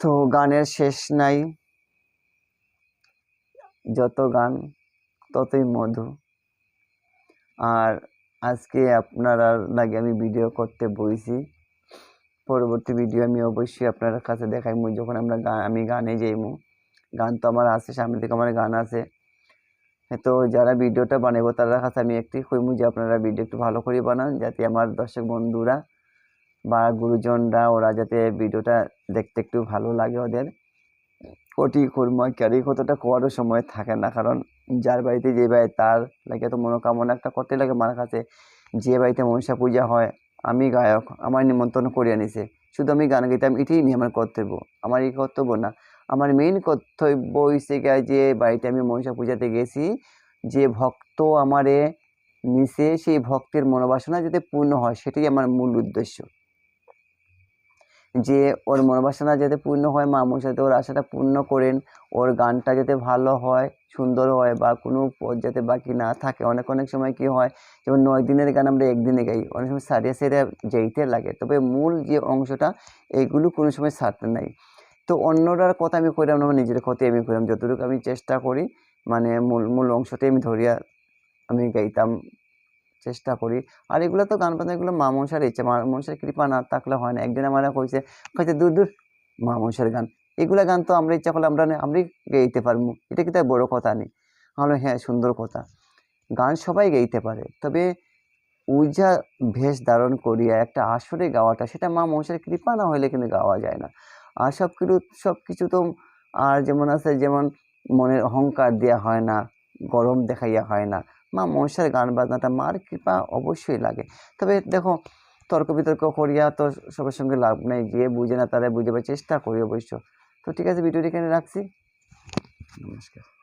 তো গানের শেষ নাই। যত গান, ততই মধু। আর আজকে আপনারা লাগে আমি ভিডিও করতে বইছি। পরবর্তী ভিডিও আমি অবশ্যই আপনার কাছে দেখাইমু, যখন আমরা গান আমি গানে যাইমু। গান তো আমার আছে, সামনে থেকে আমার গান আছে। তো যারা ভিডিওটা বানাবো তাদের কাছে আমি একটি কইমু যে আপনারা ভিডিও একটু ভালো করে বানান, যাতে আমার দর্শক বন্ধুরা বা গুরুজনরা ওরা যাতে ভিডিওটা দেখতে একটু ভালো লাগে ওদের। কোটি কুর্মা ক্যারি কতটা করারও সময় থাকে না, কারণ যার বাড়িতে যে বাড়ি তার লাগে তো মনোকামনা একটা করতে লাগে। মার কাছে যে বাড়িতে মনসা পূজা হয়, আমি গায়ক, আমার নিমন্ত্রণ করে আনিছে। শুধু আমি গান গাইতাম, এটাই নিয়ে আমার কর্তব্য। আমার এই কর্তব্য না, আমার মেইন কর্তব্য হয়েছে গিয়ে যে বাড়িতে আমি মনসা পূজাতে গেছি, যে ভক্ত আমারে নিচে সেই ভক্তের মনোবাসনা যাতে পূর্ণ হয়, সেটাই আমার মূল উদ্দেশ্য। যে ওর মনোবাসনা যাতে পূর্ণ হয় মা সাথে ওর আশাটা পূর্ণ করেন, ওর গানটা যাতে ভালো হয়, সুন্দর হয় বা কোনো পদ যাতে বাকি না থাকে। অনেক অনেক সময় কি হয়, যেমন নয় দিনের গান আমরা একদিনে গাই, অনেক সময় সারিয়ে সারিয়ে যেইতে লাগে। তবে মূল যে অংশটা, এইগুলো কোনো সময় সারতে নাই। তো অন্যরার কথা আমি কইলাম না নিজের কথাই আমি কইলাম যতটুকু আমি চেষ্টা করি মানে মূল মূল অংশটাই আমি ধরিয়া আমি গাইতাম। চেষ্টা করি। আর এগুলো তো গান বাজনা এগুলো মা মনসার ইচ্ছা। মা মনসার কৃপা না থাকলে হয় না। একদিন আমার কইছে কইছে, দূর দূর মা মনসার গান। এগুলো গান তো আমরা ইচ্ছা করলে আমরা আমরাই গাইতে পারব এটা কি তার বড় কথা নেই হলো হ্যাঁ সুন্দর কথা। গান সবাই গাইতে পারে। তবে উজা ভেষ ধারণ করিয়া একটা আসরে গাওয়াটা, সেটা মা মনসার কৃপা না হলে কিন্তু গাওয়া যায় না। আর সব কিছু সব কিছু তো আর যেমন আছে, যেমন মনের অহংকার দেওয়া হয় না, গরম দেখাইয়া হয় না। মা মনসার গান বাজনাটা মার কৃপা অবশ্যই লাগে। তবে দেখো তর্ক বিতর্ক করিয়া তো সবার সঙ্গে লাভ নেই, যে বুঝে না তারা বুঝাবার চেষ্টা করি অবশ্য। তো ঠিক আছে, ভিডিওটি এখানে রাখছি। নমস্কার।